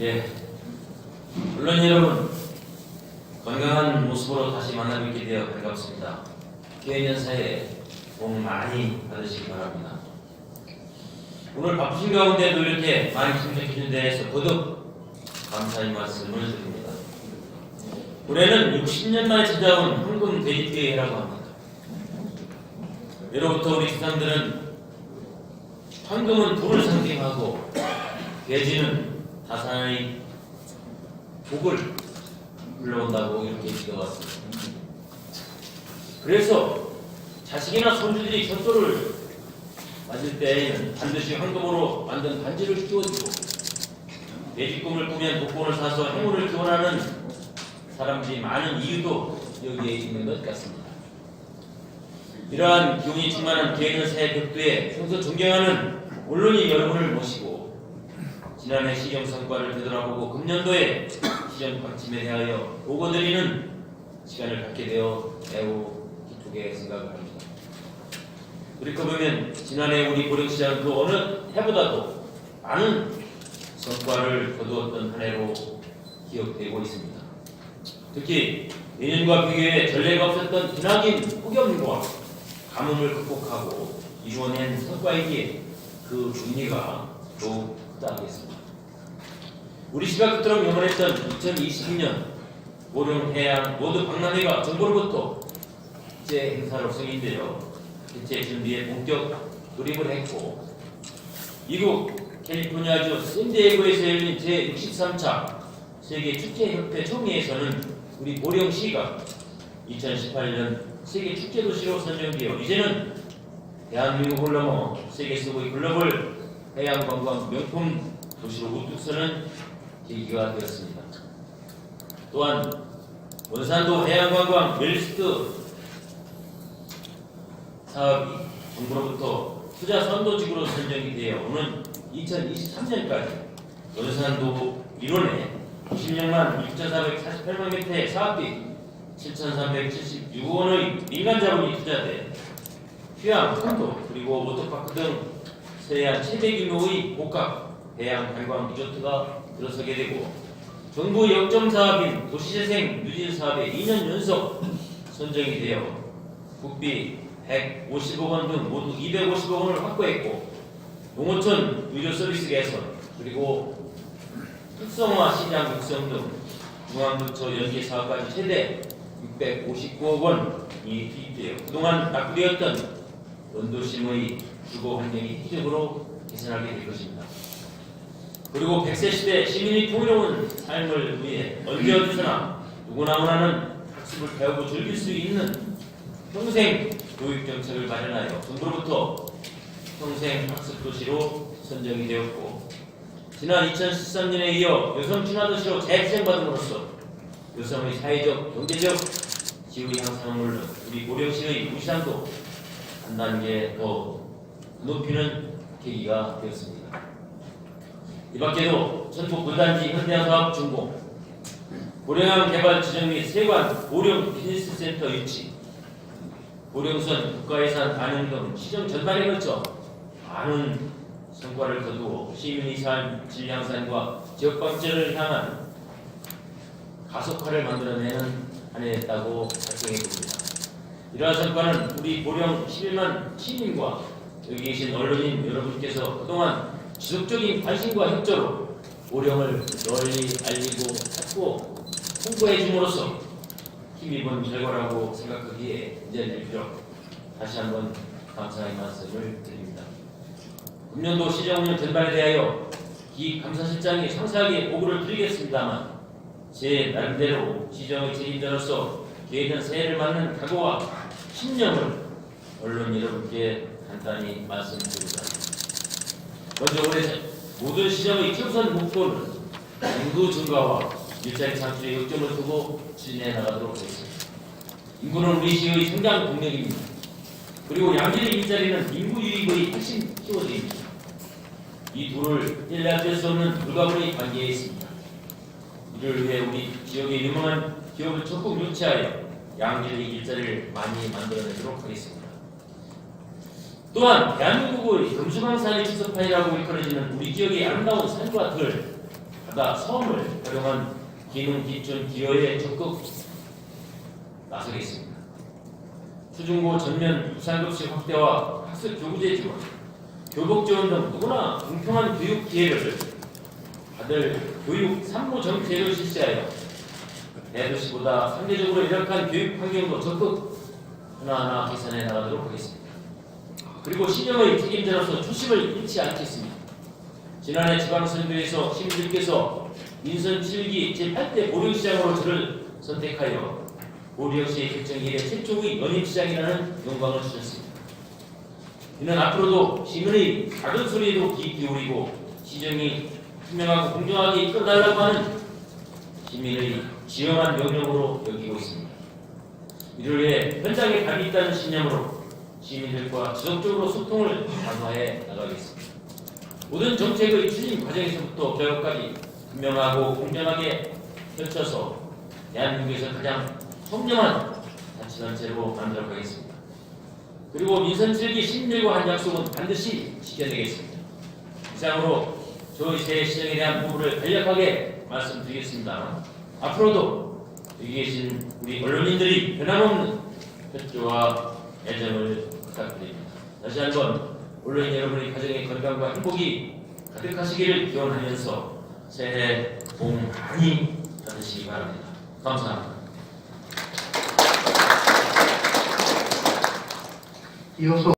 예. 물론 여러분 건강한 모습으로 다시 만나 뵙게 되어 반갑습니다. 교회연사에 복 많이 받으시기 바랍니다. 오늘 바쁘신 가운데도 이렇게 많이 참석해 주신 데에서 거듭 감사의 말씀을 드립니다. 올해는 60년 만에 찾아온 황금 돼지교회라고 합니다. 예로부터 우리 조상들은 황금은 불을 상징하고 돼지는 다산의 복을 불러온다고 이렇게 지어왔습니다. 그래서 자식이나 손주들이 젖소를 맞을 때에는 반드시 황금으로 만든 반지를 끼워주고 꿈을 꾸면 복권을 사서 행운을 기원하는 사람들이 많은 이유도 여기에 있는 것 같습니다. 이러한 기운이 충만한 교회는 새 벽두에 평소 존경하는 언론이 여러분을 모시고 지난해 시정 성과를 되돌아보고 금년도에 시정 방침에 대하여 보고 드리는 시간을 갖게 되어 매우 기쁘게 생각을 합니다. 그렇게 보면 지난해 우리 보령시장은 그 어느 해보다도 많은 성과를 거두었던 한 해로 기억되고 있습니다. 특히 내년과 비교해 전례가 없었던 기나긴 폭염과 가뭄을 극복하고 이루어낸 성과이기에 그 의미가 더욱 크다겠습니다. 우리 그토록 염원했던 2022년 보령 해양 모두 박람회가 정부로부터 국제 행사로 승인되어 개최 준비에 본격 돌입을 했고 미국 캘리포니아주 샌디에고에서 열린 제63차 세계 축제협회 총회에서는 우리 보령시가 2018년 세계 축제 도시로 선정되어 이제는 대한민국을 넘어 세계 속의 글로벌 해양 관광 명품 도시로 우뚝 서는 계기가 되었습니다. 또한 원산도 해양 관광 멜리스트 사업이 정부로부터 투자 선도직으로 선정이 되어 오는 2023년까지 원산도 일원에 96만 6,448만 멘트의 사업비 7,376억 원의 민간 자본이 투자돼 휴양, 항도 그리고 워터파크 등 세안 최대 규모의 복합 해양 관광 리조트가 들어서게 되고 정부 역점 사업인 도시재생 누진 사업에 2년 연속 선정이 되어 국비 150억 원 등 모두 250억 원을 확보했고 농어촌 의료 서비스 개선 그리고 특성화 시장 육성 등 중앙부처 연계 사업까지 최대 659억 원이 투입되어 그동안 낙후되었던 원도심의 주거 환경이 희적으로 개선하게 될 것입니다. 그리고 100세 시대 시민이 풍요로운 삶을 위해 언제 어디서나 누구나 원하는 학습을 배우고 즐길 수 있는 평생 교육 정책을 마련하여 정부로부터 평생 학습 도시로 선정이 되었고 지난 2013년에 이어 여성 친화 도시로 재지정받음으로써 여성의 사회적, 경제적 지위 향상을 우리 고령시의 무시상도 한 단계 더 높이는 계기가 되었습니다. 이 밖에도 전북 불단지 현대화 사업 준공, 고령항 개발 지정 및 세관 고령 비즈니스 센터 유치, 고령선 국가예산 반영 등 시정 전반에 걸쳐 많은 성과를 거두어 시민의 삶질 향상과 지역 발전을 향한 가속화를 만들어내는 한 해였다고 작성해 봅니다. 이러한 성과는 우리 고령 11만 시민과 여기 계신 언론인 여러분께서 그동안 지속적인 관심과 협조로 고령을 널리 알리고 찾고 홍보해 줌으로써 힘입은 결과라고 생각하기에 이제 비록 다시 한번 감사의 말씀을 드립니다. 금년도 시정 운영 전반에 대하여 기 감사실장이 상세하게 보고를 드리겠습니다만 제 나름대로 시정의 책임자로서 기회는 새해를 맞는 각오와 신념을 언론 여러분께 간단히 말씀드립니다. 먼저 올해 모든 시정의 최우선 목표는 인구 증가와 일자리 창출에 역점을 두고 추진해 나가도록 하겠습니다. 인구는 우리 시의 성장 동력입니다. 그리고 양질의 일자리는 인구 유입의 핵심 키워드입니다. 이 둘을 일날 뗄수 없는 불가분의 관계에 있습니다. 이를 위해 우리 지역의 유명한 기업을 적극 유치하여 양질의 일자리를 많이 만들어내도록 하겠습니다. 또한 대한민국의 금수강산의 주석판이라고 일컬어지는 우리 지역의 아름다운 산과 들, 바다 섬을 활용한 기능 기준 기여에 적극 나서겠습니다. 초중고 전면 유산급식 확대와 학습 교구제 지원, 교복 지원 등 누구나 공평한 교육 기회를 받을 교육 산무 정책을 실시하여 대도시보다 상대적으로 열악한 교육 환경도 적극 하나하나 개선해 나가도록 하겠습니다. 그리고 신영의 책임자로서 초심을 잃지 않겠습니다. 지난해 지방선거에서 시민들께서 민선 7기 제8대 보령시장으로 저를 선택하여 보령시의 결정 이래 최초의 연임시장이라는 영광을 주셨습니다. 이는 앞으로도 시민의 작은 소리에도 귀 기울이고 시정이 투명하고 공정하게 이끌어달라고 하는 시민의 지엄한 명령으로 여기고 있습니다. 이를 위해 현장에 감이 있다는 신념으로 시민들과 지속적으로 소통을 강화해 나가겠습니다. 모든 정책의 추진 과정에서부터 개혁까지 분명하고 공정하게 펼쳐서 대한민국에서 가장 청렴한 자치단체로 만들어 가겠습니다. 그리고 민선 7기 시민들과 한 약속은 반드시 지켜내겠습니다. 이상으로 저희 새 시정에 대한 부분을 간략하게 말씀드리겠습니다. 앞으로도 여기 계신 우리 언론인들이 변함없는 협조와 애정을 부탁드립니다. 다시 한번 언론인 여러분의 가정의 건강과 행복이 가득하시기를 기원하면서 새해 복 많이 받으시기 바랍니다. 감사합니다. 이어서